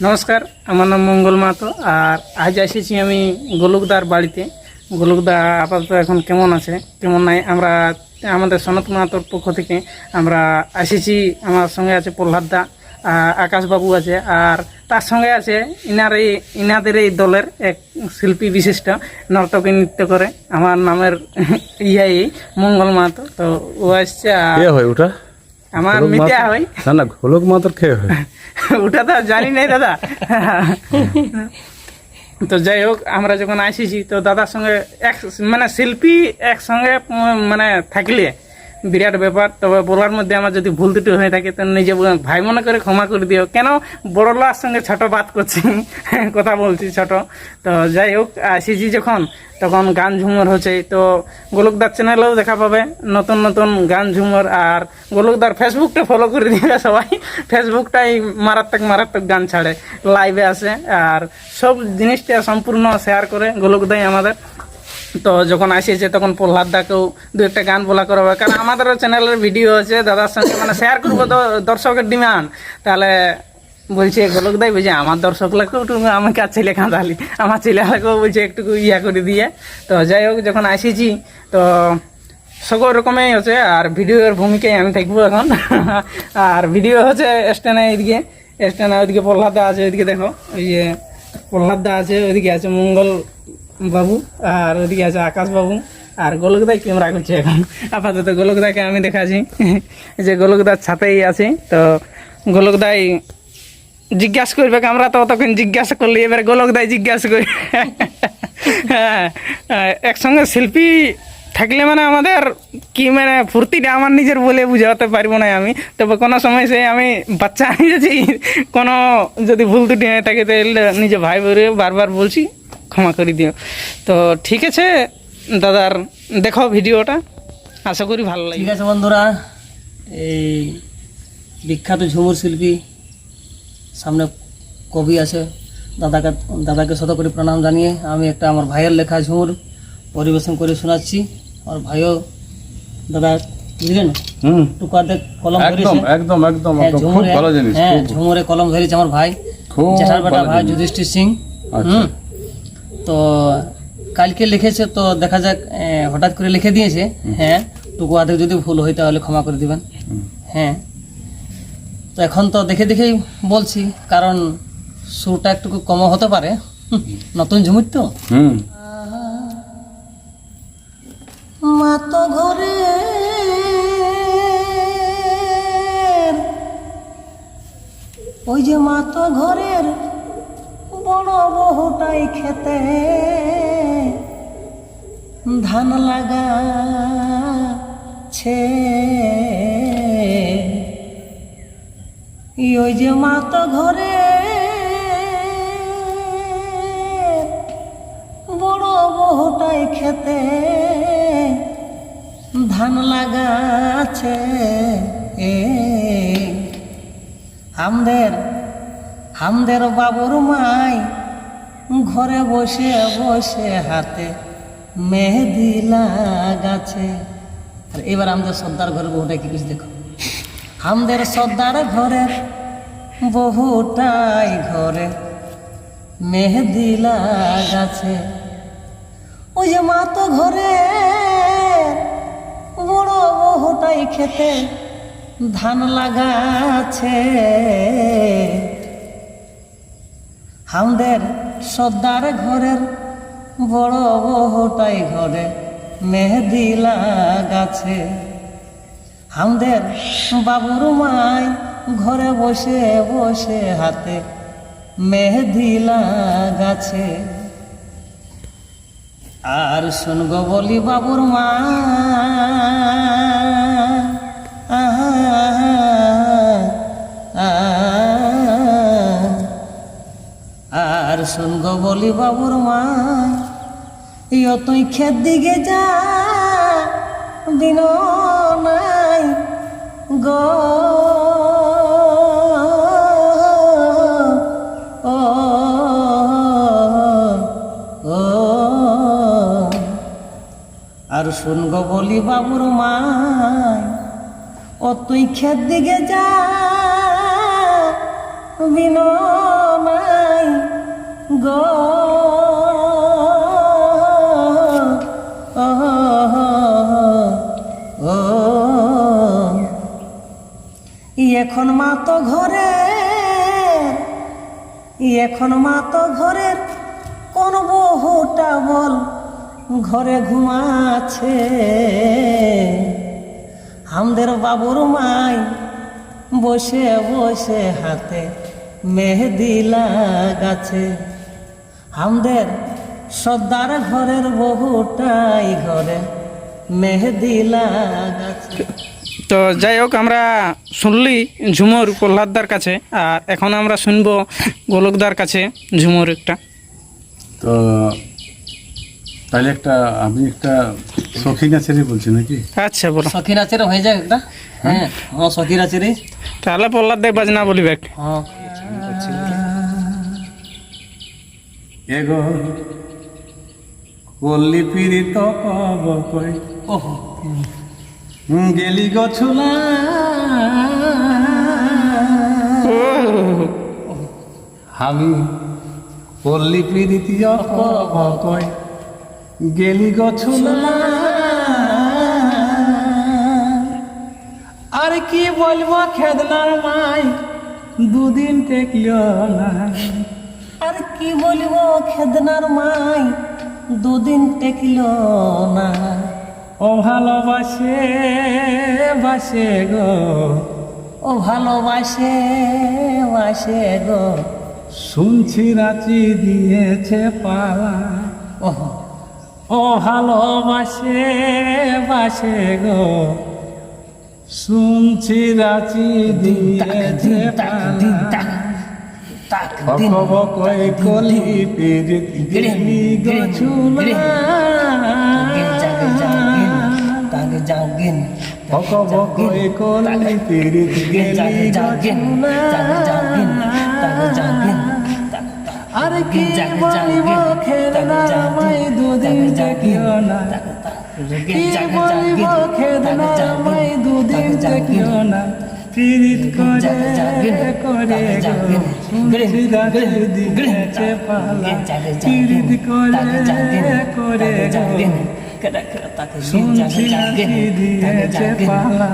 নমস্কার আমার নাম মঙ্গল মাহাতো আর আজ এসেছি আমি গোলকদার বাড়িতে। গোলকদা আপাতত এখন কেমন আছে? কেমন নাই? আমরা আমাদের সনত মাহাতোর পক্ষ থেকে আমরা এসেছি আমার সঙ্গে আছে প্রহ্লাদ দা আকাশবাবু আছে আর তার সঙ্গে আছে ইনার এই ইনাদের এই দলের এক শিল্পী বিশিষ্ট নর্তকী নৃত্য করে। আমার নামের ইয়াই মঙ্গল মাহাতো তো ও আসছে হয় ওটা? আমার গোলক হয়। না না ঘোলক মাতার খেয়ে হয়। ওটা তো জানি নাই দাদা। তো যাই হোক আমরা যখন আসিছি তো দাদার সঙ্গে এক মানে শিল্পী একসঙ্গে মানে থাকলে বিরাট ব্যাপার। তবে বলার মধ্যে আমার যদি ভুল ত্রুটি হয়ে থাকে তো নিজে ভাই মনে করে ক্ষমা করে দিও। কেন? বড় লোয়ার সঙ্গে ছোট বাদ করছি। কথা বলছি ছোট। তো যাই হোক আসিছি যখন, তখন গান ঝুমর হচ্ছে। তো গোলকদার চ্যানেলেও দেখা পাবে। নতুন নতুন গান ঝুমর। আর গোলকদার ফেসবুকটা ফলো করে দিবে সবাই। ফেসবুকটাই মারাত্মক মারাত্মক গান ছাড়ে। লাইভে আসে আর সব জিনিসটা সম্পূর্ণ শেয়ার করে। গোলকদাই আমাদের। তো যখন আসিয়েছে তখন প্রহ্লাদ দাকেও দু একটা গান বলা করাবে। কারণ আমাদেরও চ্যানেলের ভিডিও আছে, দাদার সঙ্গে মানে শেয়ার করব তো দর্শকের ডিমান্ড তাহলে বলছে গোলক দাই বলছে আমার দর্শকলাকেও একটু আমাকে আর ছেলে কাঁদালি। আমার ছেলেগুলোকেও বলছে, একটু ইয়া করে দিয়ে। তো যাই হোক, যখন আসিছি, তো সকল রকমই হচ্ছে, আর ভিডিওর ভূমিকায় আমি থাকব এখন। আর ভিডিও হচ্ছে স্ট্যান্ডে এদিকে। স্ট্যান্ডে ওইদিকে প্রহ্লাদ আছে, ওইদিকে দেখো। ওই যে প্রহ্লাদ আছে, ওইদিকে আছে মঙ্গল বাবু আর ওইদিকে আছে আকাশ বাবু আর গোলকদাই ক্যামেরা করছে এখন। আপাতত গোলকদাকে আমি দেখাচ্ছি। যে গোলকদার ছাতেই আছে তো গোলকদাই জিজ্ঞাসা করবে আমরা তো তখন জিজ্ঞাসা করলি এবার গোলকদাই জিজ্ঞাসা করি। হ্যাঁ হ্যাঁ, একসঙ্গে শিল্পী থাকলে মানে আমাদের কি মানে ফুর্তিটা আমার নিজের বলে বুঝাতে পারব না আমি। তবে কোনো সময় সে আমি বাচ্চা আনিয়েছি কোনো যদি ভুল ত্রুটি হয়ে থাকে তাহলে নিজে ভাই বলে বারবার বলছি ক্ষমা করে দিও। তো ঠিক আছে দাদার দেখো ভিডিওটা। আশা করি ভালো লাগে ঠিক আছে বন্ধুরা এই বিখ্যাত ঝুমুর শিল্পী সামনে কবি আছে দাদাকে দাদাকে শত করে প্রণাম জানিয়ে আমি একটা আমার ভাইয়ের লেখা ঝুমুর পরিবেশন করে শোনাচ্ছি। আমার ভাইও দাদা বুঝলেন? হুম। টুকাতে কলম একদম ধরেছে। একদম একদম হ্যাঁ, একদম খুব ঝুমুরে ভালো জিনিস হ্যাঁ ঝুমুরে কলম ধরেছে আমার ভাই। জেঠার বেটা ভাই যুধিষ্ঠির সিং। আচ্ছা। হুম। তো কালকে লিখেছে তো দেখা যাক হঠাৎ করে লিখে দিয়েছে। হ্যাঁ টুকু আধেক যদি ভুল হয় তাহলে ক্ষমা করে দিবেন। হ্যাঁ। তো এখন তো দেখে দেখেই বলছি কারণ সুরটা একটু কম হতে পারে। নতুন ঝুমুর তো। হুম। মাত ঘরে ওই যে মাত ঘরের বড় বহুটাই খেতে। ধান লাগাছে। ই ওই যে মা তো ঘরে। বড় বহুটাই খেতে। ধান লাগাছে। এ, আমাদের আমাদের বাবুর মাই ঘরে বসে বসে হাতে মেহেদি লাগাছে আর এবার আমাদের সর্দার ঘরে বহুটা কি দেখো। আমাদের সর্দার ঘরের বহুটাই ঘরে মেহেদি লাগাছে ওই যে মা তো ঘরে, বড় বহুটাই খেতে ধান লাগাছে আমাদের সর্দার ঘরের বড় বহুটাই ঘরে মেহেদি লাগাছে। আমাদের বাবুর মাই ঘরে বসে বসে হাতে মেহেদি লাগাছে। আর শুনগ বলি বাবুর মা আর শুনগ বলি বাবুর মা ইয় তুই খেত দিকে যা দিন নাই গো। আর শুনগ বলি বাবুর মা ও তুই খেত দিকে যা বিনয় গো। এখন মা তো ঘরে এখন মা তো ঘরের কোন বহুটা বল ঘরে ঘুমাচ্ছে? আমাদের বাবুর মাই বসে বসে হাতে মেহেদি লাগাছে আমাদের সর্দার ঘরের বহুটাই ঘরে মেহেদি লাগাছে। তো যাই হোক আমরা শুনলি ঝুমুর প্রহ্লাদদার কাছে আর এখন আমরা শুনব গোলকদার কাছে ঝুমুর একটা। তো তাহলে একটা আমি একটা সখী গাছেরই বলছি নাকি? আচ্ছা বলো। সখী নাচের হয়ে যায় একটা? হ্যাঁ। হ্যাঁ সখী নাচেরই? তাহলে প্রহ্লাদ দেব বাজনা বলিবে হ্যাঁ এগো। কল্লি পীড়িত কব কই ওহো গেলি গছুলা আমি পল্লী কব কই গেলি গছুলা আর কি বলব, খেদনার মাই দুদিন টেকলো না আর কি বলিব খেদনার মাই? দুদিন টেকল না। ও ভালোবাসে বাসে গো। ও ভালোবাসে বাসে গো। শুনছি রাঁচি দিয়েছে পালা। ও। ভালোবাসে বাসে গো। শুনছি রাঁচি দিয়েছে পালা। অকব কই কলি পিরিতি গেলি গছুলা। গিন জাগে জাগিন অকব কই কলি পিরিতি জাগে গেলি জাগিন জাগিন আর কি বলিব খেদনা মাই দুদিন দেখিও না। কি বলিব খেদনা মাই দুদিন দেখিও না। পীড়িত করে করে দিয়েছে পালা পীড়িত করে করে শুনছি দিয়েছে পালা